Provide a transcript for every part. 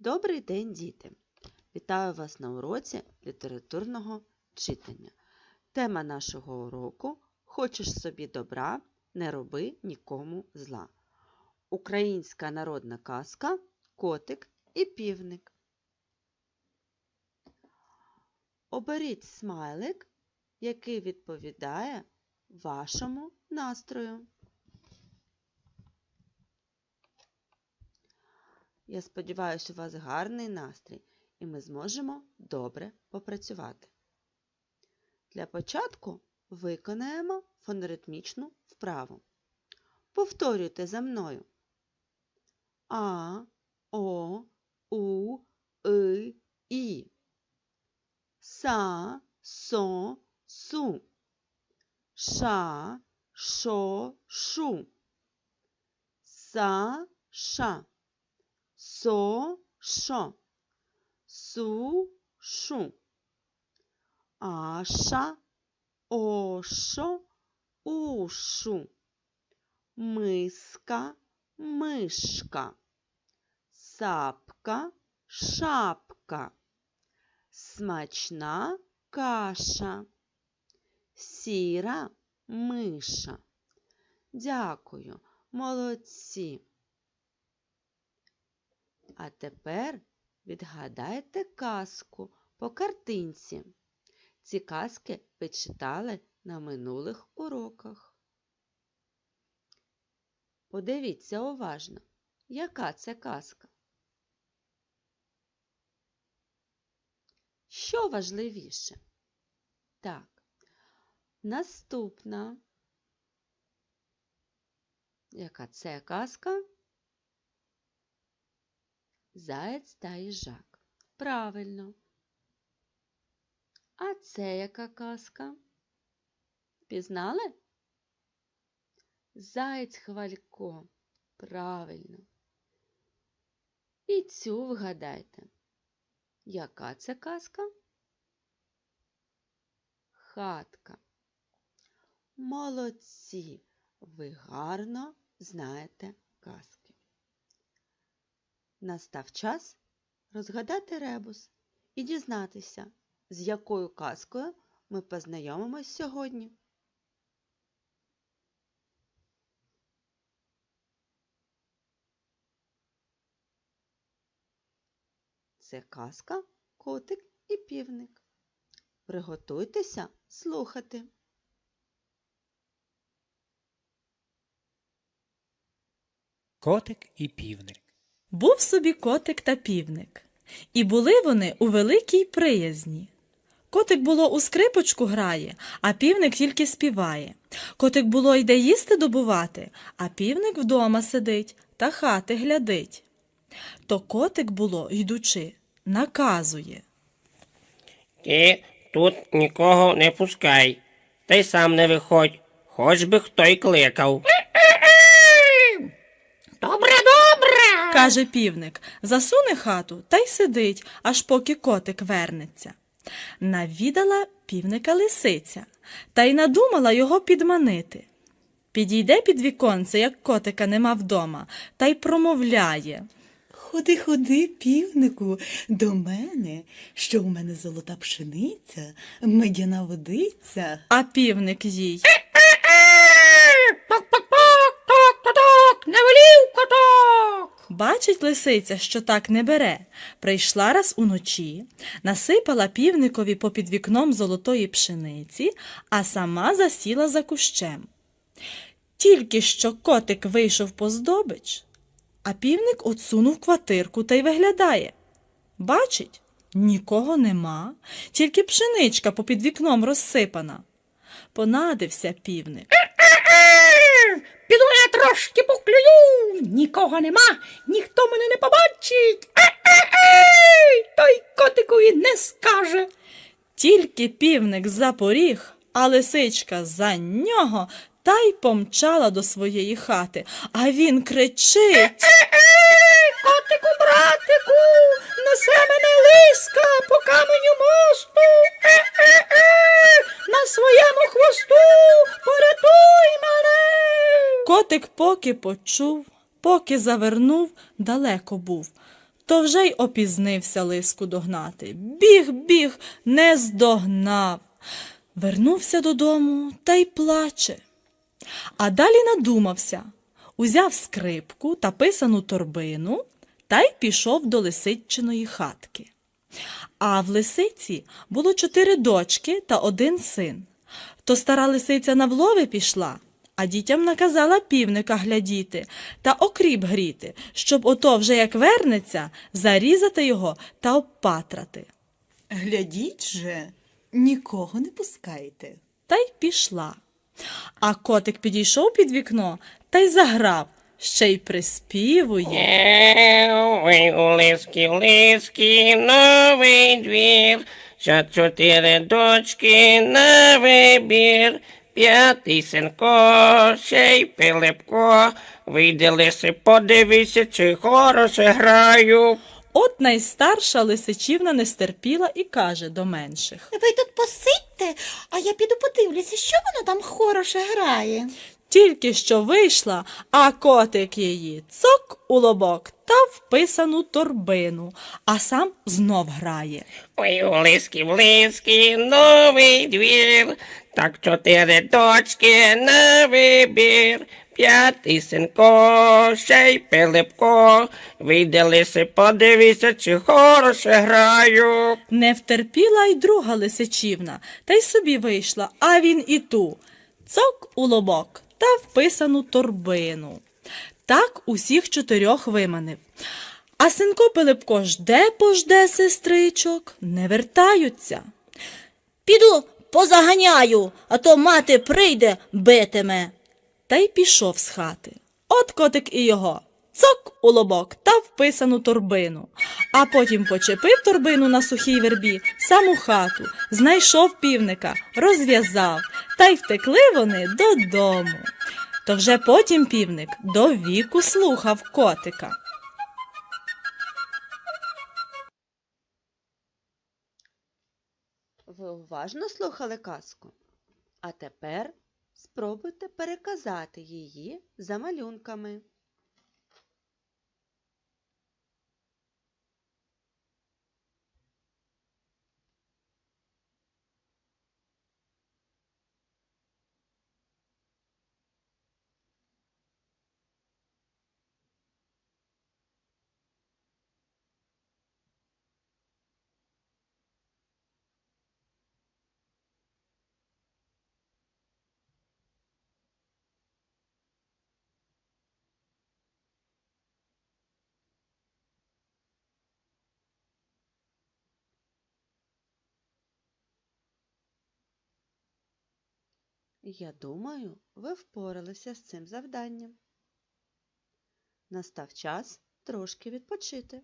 Добрий день, діти! Вітаю вас на уроці літературного читання. Тема нашого уроку Хочеш собі добра, не роби нікому зла. Українська народна казка Котик і півник. Оберіть смайлик, який відповідає вашому настрою. Я сподіваюся, у вас гарний настрій і ми зможемо добре попрацювати. Для початку виконаємо фоноритмічну вправу. Повторюйте за мною. А, О, У, И, І. Са, со, су. Ша, шо, шу. Са, ша. Со, шо. Су, шу. Аша, ошо, ушу. Миска, мишка. Сапка, шапка. Смачна каша. Сіра миша. Дякую, молодці. А тепер відгадайте казку по картинці. Ці казки ви читали на минулих уроках. Подивіться уважно, яка це казка. Що важливіше? Так, наступна. Яка це казка? Заєць та їжак. Правильно. А це яка казка? Пізнали? Заєць хвалько. Правильно. І цю вгадайте. Яка це казка? Хатка. Молодці! Ви гарно знаєте казки. Настав час розгадати ребус і дізнатися, з якою казкою ми познайомимось сьогодні. Це казка Котик і півник. Приготуйтеся слухати. Котик і півник. Був собі котик та півник, і були вони у великій приязні. Котик було у скрипочку грає, а півник тільки співає. Котик було йде їсти добувати, а півник вдома сидить та хати глядить. То котик було, йдучи, наказує. Ти тут нікого не пускай, та й сам не виходь, хоч би хто й кликав. Добре. Каже півник, засуне хату та й сидить, аж поки котик вернеться. Навідала півника лисиця та й надумала його підманити. Підійде під віконце, як котика нема вдома, та й промовляє. Ходи, ходи, півнику, до мене, що в мене золота пшениця, медяна водиця. А півник їй. Бачить лисиця, що так не бере. Прийшла раз уночі, насипала півникові попід вікном золотої пшениці, а сама засіла за кущем. Тільки що котик вийшов по здобич, а півник отсунув квартирку та й виглядає. Бачить, нікого нема, тільки пшеничка попід вікном розсипана. Понадився півник. Трошки поклюю, нікого нема, ніхто мене не побачить. Е-е-ей, Той котикові не скаже. Тільки півник запоріг, а лисичка за нього та й помчала до своєї хати. А він кричить. Е-е-ей, Котику, братику, несе мене лиска Котик поки почув, поки завернув, далеко був. то вже й опізнився лиску догнати. Біг, біг, не здогнав. Вернувся додому та й плаче. А далі надумався, узяв скрипку та писану торбину та й пішов до лисичиної хатки. А в лисиці було чотири дочки та один син. То стара лисиця на влови пішла, а дітям наказала півника глядіти та окріп гріти, щоб ото вже як вернеться, зарізати його та обпатрати. Глядіть же, нікого не пускайте. Та й пішла. А котик підійшов під вікно та й заграв, ще й приспівує. Ой, у лиски, у лиски, новий двір, що чотири дочки на вибір, п'ятий синко, ще й Пилипко, вийди лиси, подивися, чи хороше граю. От найстарша лисичівна не стерпіла і каже до менших. Ви тут посидьте, а я піду подивлюся, що воно там хороше грає. Тільки що вийшла, а котик її цок у лобок та вписану торбину, а сам знов грає. Ой, у лиски, в лиски, новий двір, так чотири дочки на вибір. П'ятий синко, ще й Пилипко, вийди лиси, подивися, чи хороше граю. Не втерпіла й друга лисичівна, та й собі вийшла, а він і ту. Цок у лобок та вписану торбину. Так усіх чотирьох виманив. А синко Пилипко жде пожде сестричок, не вертаються. Піду позаганяю, а то мати прийде, битиме. Та й пішов з хати. От котик і його. Цок у лобок та вписану торбину. А потім почепив торбину на сухій вербі, саму хату, знайшов півника, розв'язав, та й втекли вони додому. То вже потім півник до віку слухав котика. Ви уважно слухали казку? А тепер спробуйте переказати її за малюнками. Я думаю, ви впоралися з цим завданням. Настав час трошки відпочити.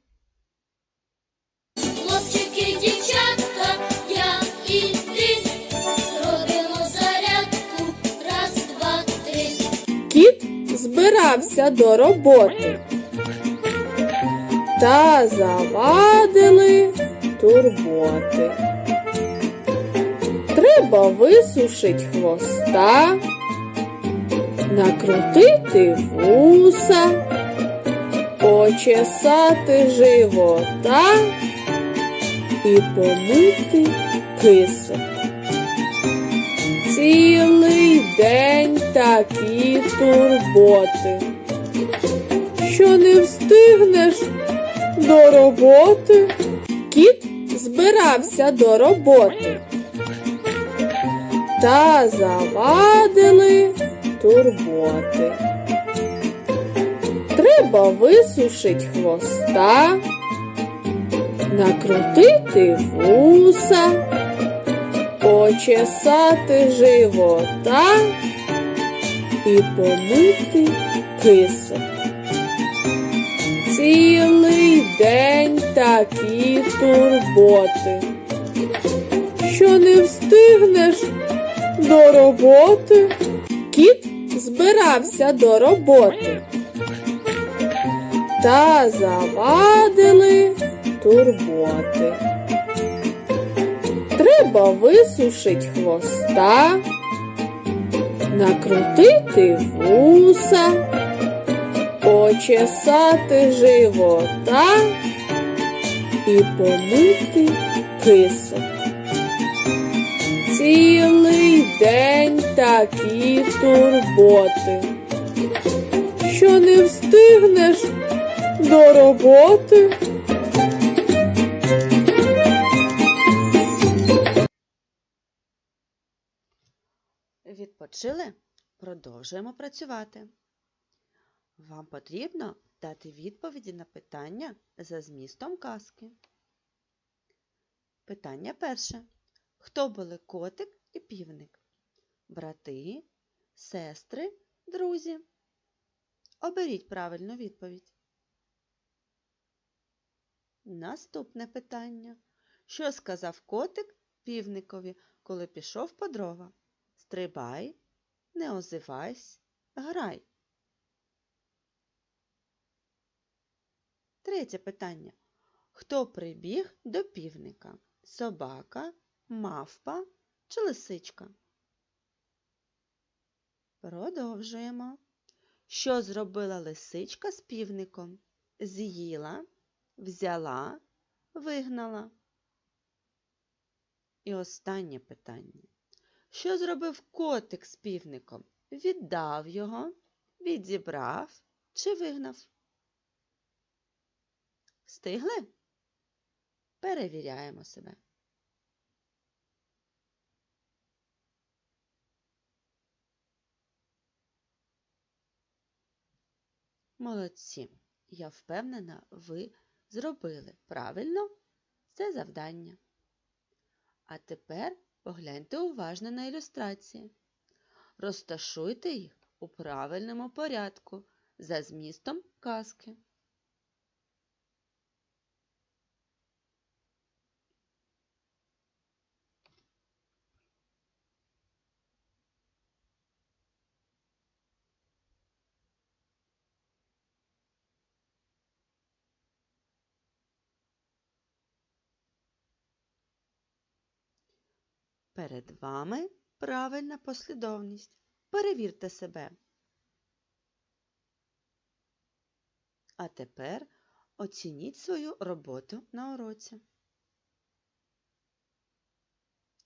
Хлопчики, дівчатка, я і ти робимо зарядку. Раз, два, три. Кіт збирався до роботи. Та завадили турботи. Треба висушить хвоста, накрутити вуса, почесати живота і помити кисок. Цілий день такі турботи, що не встигнеш до роботи. Кіт збирався до роботи. Та завадили турботи. Треба висушить хвоста, накрутити вуса почесати живота і помити кисок. Цілий день такі турботи, що не встигнеш до роботи. Кіт збирався до роботи. Та завадили турботи. Треба висушить хвоста, накрутити вуса, почесати живота і помити кисок. Цілий день такі турботи, що не встигнеш до роботи. Відпочили? Продовжуємо працювати. Вам потрібно дати відповіді на питання за змістом казки. Питання перше. Хто були котик і півник? Брати, сестри, друзі? Оберіть правильну відповідь. Наступне питання. Що сказав котик півникові, коли пішов по дрова? Стрибай, не озивайся, грай. Третє питання. Хто прибіг до півника? Собака, мавпа чи лисичка? Продовжуємо. Що зробила лисичка з півником? З'їла, взяла, вигнала. І останнє питання. Що зробив котик з півником? Віддав його, відібрав чи вигнав? Встигли? Перевіряємо себе. Молодці. Я впевнена, ви зробили правильно це завдання. А тепер погляньте уважно на ілюстрації. Розташуйте їх у правильному порядку за змістом казки. Перед вами правильна послідовність. Перевірте себе. А тепер оцініть свою роботу на уроці.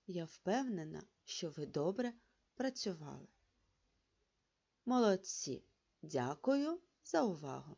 Я впевнена, що ви добре працювали. Молодці! Дякую за увагу!